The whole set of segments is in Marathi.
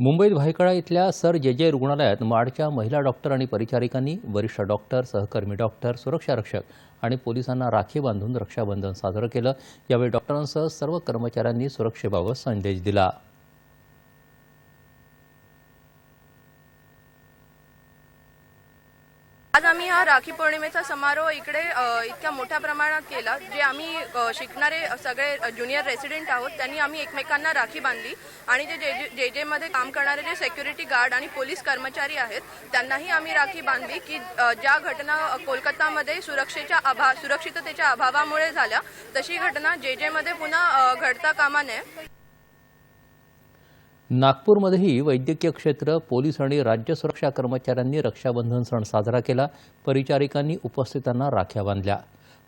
मुंबईत भायखळा इथल्या सर जे जे रुग्णालयात माडच्या महिला डॉक्टर आणि परिचारिकांनी वरिष्ठ डॉक्टर सहकर्मी डॉक्टर सुरक्षा रक्षक आणि पोलिसांना राखी बांधून रक्षाबंधन साजरं केलं. यावेळी डॉक्टरांसह सर्व कर्मचाऱ्यांनी सुरक्षेबाबत संदेश दिला. आज आम्ही हा राखी पौर्णिमेचा समारोह इकडे इतक्या मोठ्या प्रमाणात केला. जे आम्ही शिकणारे सगळे ज्युनियर रेसिडेंट आहोत त्यांनी आम्ही एकमेकांना राखी बांधली. आणि जे जे जे जे मध्ये काम करणारे जे सेक्युरिटी गार्ड आणि पोलीस कर्मचारी आहेत त्यांनाही आम्ही राखी बांधली की ज्या घटना कोलकातामध्ये सुरक्षेच्या अभा सुरक्षिततेच्या अभावामुळे झाल्या तशी घटना जे जे मध्ये पुन्हा घडता कामा नये. नागपूरमध्येही वैद्यकीय क्षेत्र पोलीस आणि राज्य सुरक्षा कर्मचाऱ्यांनी रक्षाबंधन सण साजरा केला. परिचारिकांनी उपस्थितांना राख्या बांधल्या.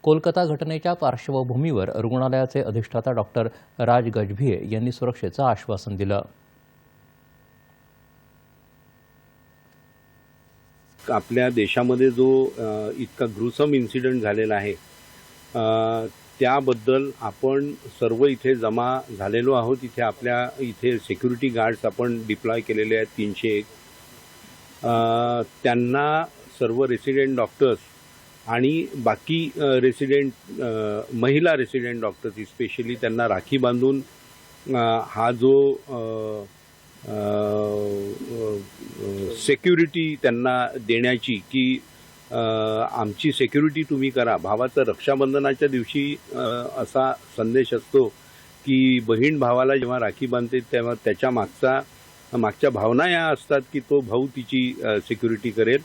कोलकाता घटनेच्या पार्श्वभूमीवर रुग्णालयाचे अधिष्ठाता डॉक्टर राज गजभिये यांनी सुरक्षेचं आश्वासन दिलं. आपल्या देशामध्ये जो इतका ग्रुसम इन्सिडेंट झालेला आहे त्याबद्दल आपण सर्व इथे जमा झालेलो आहोत. इथे आपल्या इथे सिक्युरिटी गार्ड्स आपण डिप्लॉय केलेले आहेत तीनशे एक. त्यांना सर्व रेसिडेंट डॉक्टर्स आणि बाकी रेसिडेंट महिला रेसिडेंट डॉक्टर्स स्पेशली त्यांना राखी बांधून हा जो सेक्युरिटी त्यांना देण्याची की आमची सेक्युरिटी तुम्ही करा. भावाचं रक्षाबंधनाच्या दिवशी असा संदेश असतो की बहीण भावाला जेव्हा राखी बांधते तेव्हा त्याच्या मागचा मागच्या भावना या असतात की तो भाऊ तिची सिक्युरिटी करेल.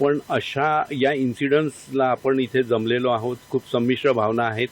पण अशा या इन्सिडन्सला आपण इथे जमलेलो आहोत. खूप संमिश्र भावना आहेत.